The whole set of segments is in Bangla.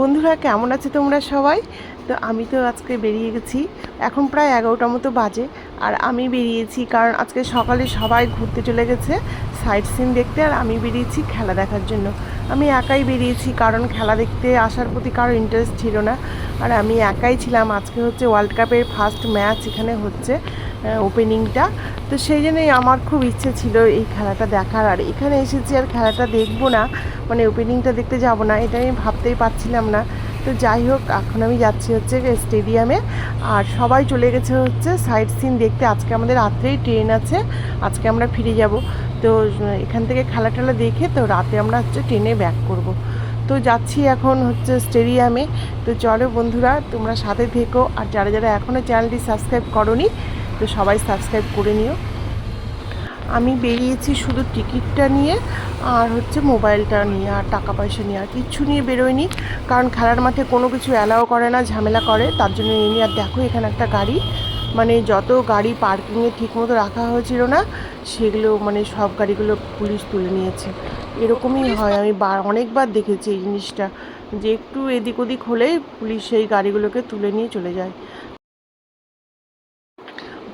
বন্ধুরা, কেমন আছে তোমরা সবাই? তো আমি তো আজকে বেরিয়ে গেছি। এখন প্রায় এগারোটার মতো বাজে আর আমি বেরিয়েছি কারণ আজকে সকালে সবাই ঘুরতে চলে গেছে সাইট সিন দেখতে আর আমি বেরিয়েছি খেলা দেখার জন্য। আমি একাই বেরিয়েছি কারণ খেলা দেখতে আসার প্রতি কারও ইন্টারেস্ট ছিল না। আর আমি একাই ছিলাম। আজকে হচ্ছে ওয়ার্ল্ড কাপের ফার্স্ট ম্যাচ এখানে হচ্ছে ওপেনিংটা তো সেই জন্যই আমার খুব ইচ্ছে ছিল এই খেলাটা দেখার। আর এখানে এসেছি আর খেলাটা দেখব না মানে ওপেনিংটা দেখতে যাব না, এটা আমি ভাবতেই পারছিলাম না। তো যাই হোক, এখন আমি যাচ্ছি হচ্ছে স্টেডিয়ামে আর সবাই চলে গেছে হচ্ছে সাইট সিন দেখতে। আজকে আমাদের রাত্রেই ট্রেন আছে, আজকে আমরা ফিরে যাব। তো এখান থেকে খেলা টেলা দেখে তো রাতে আমরা হচ্ছে ট্রেনে ব্যাক করব। তো যাচ্ছি এখন হচ্ছে স্টেডিয়ামে তো চলো বন্ধুরা, তোমরা সাথে থেকো। আর যারা যারা এখনও চ্যানেলটি সাবস্ক্রাইব করনি তো সবাই সাবস্ক্রাইব করে নিও। আমি বেরিয়েছি শুধু টিকিটটা নিয়ে আর হচ্ছে মোবাইলটা নিয়ে আর টাকা পয়সা নিয়ে আর কিচ্ছু নিয়ে বেরোয়নি। কারণ খেলার মাঠে কোনো কিছু অ্যালাও করে না, ঝামেলা করে। তার জন্য নিয়ে আর দেখো এখানে একটা গাড়ি। মানে যত গাড়ি পার্কিংয়ে ঠিক মতো রাখা হয়েছিল না, সেগুলো মানে সব গাড়িগুলো পুলিশ তুলে নিয়েছে। এরকমই হয়। আমি অনেকবার দেখেছি এই জিনিসটা। যে একটু এদিক ওদিক হলেই পুলিশ সেই গাড়িগুলোকে তুলে নিয়ে চলে যায়।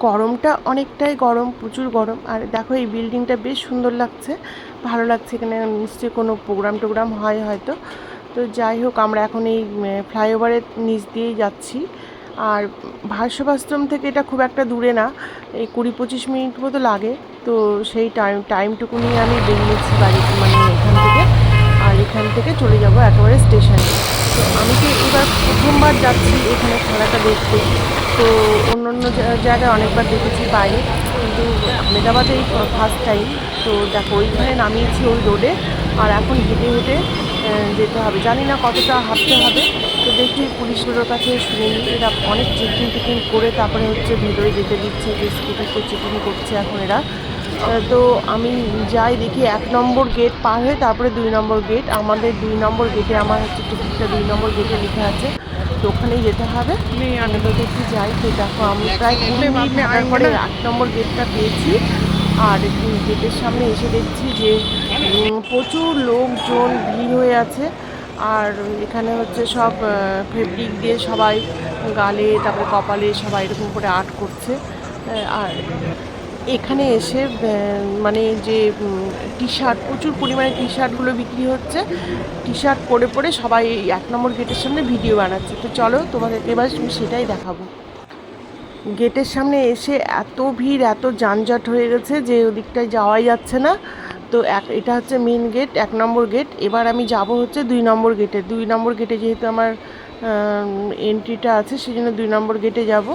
গরমটা অনেকটাই গরম, প্রচুর গরম। আর দেখো, এই বিল্ডিংটা বেশ সুন্দর লাগছে। ভালো লাগছে এখানে, নিশ্চয়ই কোনো প্রোগ্রাম টোগ্রাম হয় হয়তো। তো যাই হোক, আমরা এখন এই ফ্লাইওভারের নিচ দিয়েই যাচ্ছি। আর ভাষ্যবাস্ত্রম থেকে এটা খুব একটা দূরে না, এই কুড়ি পঁচিশ মিনিট মতো লাগে। তো সেই টাইম টাইমটুকু নিয়ে আমি বেরিয়েছি বাড়ি মানে এখান থেকে। আর এখান থেকে চলে যাব একেবারে স্টেশনে আমি তো এবার প্রথমবার যাচ্ছি এখানে খেলাটা দেখতে। তো অন্য অন্য জায়গায় অনেকবার দেখেছি বাইরে, কিন্তু আহমেদাবাদে এই ফার্স্ট টাইম তো দেখো, ওইখানে নামিয়েছি ওই রোডে, আর এখন হেঁটে হেঁটে যেতে হবে। জানি না কতটা হাঁটতে হবে। তো দেখি পুলিশগুলোর কাছে শুনে নিই। এরা অনেক চেকিং টেকিং করে তারপরে হচ্ছে ভেতরে যেতে দিচ্ছে, যে স্কুটিতে চেকিং করছে এখন এরা। তো আমি যাই দেখি এক নম্বর গেট পার হয়ে তারপরে দুই নম্বর গেট আমাদের দুই নম্বর গেটে আমার হচ্ছে টিকিটটা দুই নম্বর গেটে লেখা আছে। তো ওখানেই যেতে হবে। আমি তো দেখি যাই তো দেখো আমি প্রায় কুড়ি মিনিট পরে আট নম্বর গেটটা পেয়েছি। আর গেটের সামনে এসে দেখছি যে প্রচুর লোকজন ভিড় হয়ে আছে। আর এখানে হচ্ছে সব ফেব্রিক দিয়ে সবাই গালে তারপরে কপালে সবাই এরকম করে আর্ট করছে। আর এখানে এসে মানে যে টি শার্ট প্রচুর পরিমাণে টি শার্টগুলো বিক্রি হচ্ছে। টি শার্ট পরে পরে সবাই এই এক নম্বর গেটের সামনে ভিডিও বানাচ্ছে। তো চলো তোমাদেরকে এবার সেটাই দেখাবো। গেটের সামনে এসে এত ভিড়, এত যানজট হয়ে গেছে যে ওদিকটায় যাওয়াই যাচ্ছে না। তো এক, এটা হচ্ছে মেন গেট এক নম্বর গেট এবার আমি যাব হচ্ছে দুই নম্বর গেটে দুই নম্বর গেটে যেহেতু আমার এন্ট্রিটা আছে সেই জন্য দুই নম্বর গেটে যাব।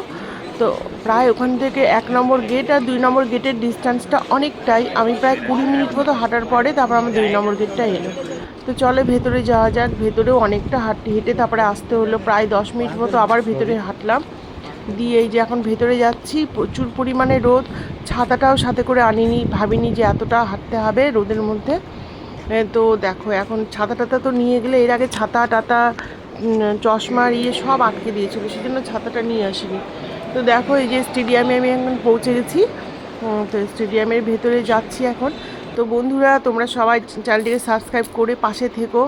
তো প্রায় ওখান থেকে এক নম্বর গেট আর দুই নম্বর গেটের ডিস্টেন্সটা অনেকটাই। আমি প্রায় কুড়ি মিনিট মতো হাঁটার পরে তারপর আমার দুই নম্বর গেটটা এলো। তো চলে ভেতরে যাওয়া যাক। ভেতরেও অনেকটা হাঁটতে হেঁটে তারপরে আসতে হলো। প্রায় দশ মিনিট মতো আবার ভেতরে হাঁটলাম। দিয়ে এই যে এখন ভেতরে যাচ্ছি, প্রচুর পরিমাণে রোদ। ছাতাটাও সাথে করে আনিনি, ভাবিনি যে এতটা হাঁটতে হবে রোদের মধ্যে। তো দেখো, এখন ছাতা টাতা তো নিয়ে গেলে এর আগে ছাতা, টাতা চশমার ইয়ে সব আটকে দিয়েছিল। সেই জন্য ছাতাটা নিয়ে আসিনি। তো দেখো, এই যে স্টেডিয়ামে আমি এখন পৌঁছে গেছি। তো স্টেডিয়ামের ভেতরে যাচ্ছি এখন। তো বন্ধুরা, তোমরা সবাই চ্যানেলটিকে সাবস্ক্রাইব করে পাশে থেকো।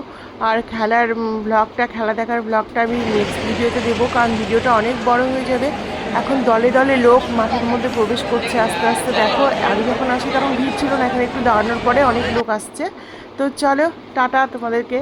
আর খেলার ব্লগটা খেলা দেখার ব্লগটা আমি নেক্সট ভিডিওতে দেবো, কারণ ভিডিওটা অনেক বড় হয়ে যাবে। এখন দলে দলে লোক মাঠের মধ্যে প্রবেশ করছে আস্তে আস্তে। দেখো, আমি যখন আসি তখন ভিড় ছিল না, এখন একটু দাঁড়ানোর পরে অনেক লোক আসছে। তো চলো, টাটা তোমাদেরকে।